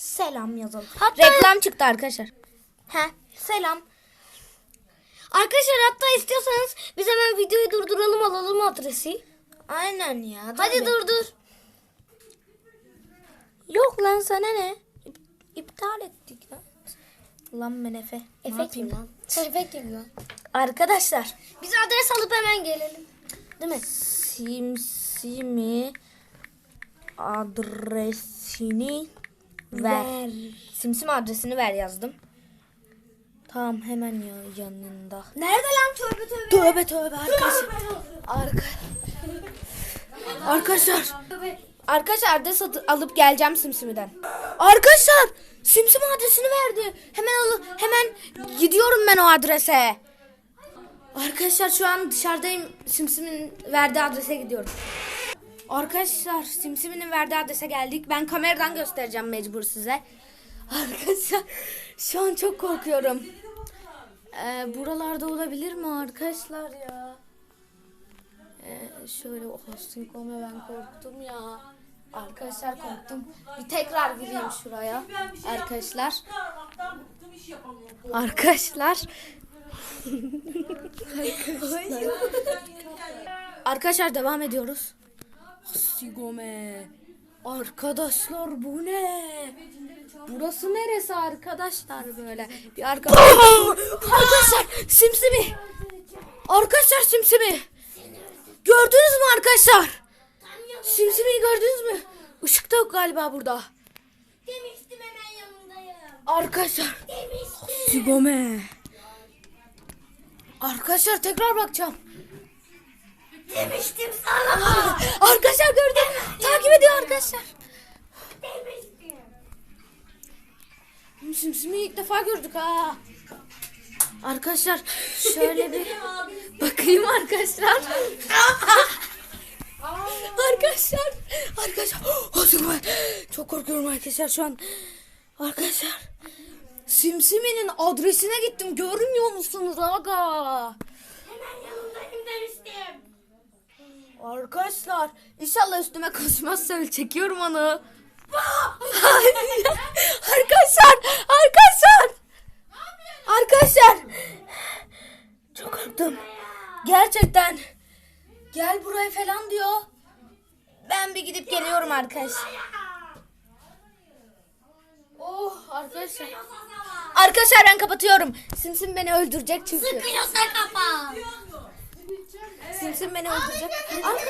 selam yazalım. Hatta- Reklam çıktı arkadaşlar. He, selam. Arkadaşlar hatta istiyorsanız biz hemen videoyu durduralım alalım adresi. Aynen ya. Hadi durdur. Yok lan sana ne? İp- İptal ettik lan. Lan ben Efe. Kim lan? Efe kim lan? Arkadaşlar. Biz adres alıp hemen gelelim. Değil mi? Simsimi adresini ver. Ver. Simsimi adresini ver yazdım. Tamam hemen ya yanında. Nerede lan tövbe tövbe? Tövbe tövbe arkadaşlar. Arka... Arkadaşlar. Arkadaşlar adres alıp geleceğim Simsimi'den. Arkadaşlar Simsim adresini verdi. Hemen alıp hemen gidiyorum ben o adrese. Arkadaşlar şu an dışarıdayım. Simsim'in verdiği adrese gidiyorum. Arkadaşlar Simsim'in verdiği adrese geldik. Ben kameradan göstereceğim mecbur size. Arkadaşlar şu an çok korkuyorum. Ee, buralarda olabilir mi arkadaşlar ya? Ee, şöyle hosting olma ben korktum ya. Arkadaşlar korktum. Bir tekrar gireyim şuraya. Arkadaşlar. Arkadaşlar. Arkadaşlar devam ediyoruz. Sigome. Arkadaşlar bu ne? Burası neresi arkadaşlar böyle? Bir arka... arkadaşlar simsimi. Arkadaşlar simsimi. Gördünüz mü arkadaşlar? Simsimi'yi gördünüz mü? Işık da yok galiba burada. Demiştim hemen yanındayım. Arkadaşlar. Demiştim. Sigome. Arkadaşlar tekrar bakacağım. Demiştim sana. Arkadaşlar gördüm. Takip ediyor arkadaşlar. Demiştim. Simsimi'yi ilk defa gördük ha. Arkadaşlar şöyle bir bakayım arkadaşlar. arkadaşlar. Arkadaşlar. Hazır mı? Çok korkuyorum arkadaşlar şu an. Arkadaşlar. Simsimi'nin adresine gittim. Görmüyor musunuz aga? Hemen yanındayım demiştim. Arkadaşlar inşallah üstüme kaçmazsa öyle çekiyorum onu. arkadaşlar arkadaşlar arkadaşlar çok korktum. Gerçekten gel buraya falan diyor. Ben bir gidip geliyorum arkadaşlar. Oh arkadaşlar. Arkadaşlar ben kapatıyorum. Simsim beni öldürecek çünkü. Sıkıyorsa kapat. Simsim beni öldürecek. Arka-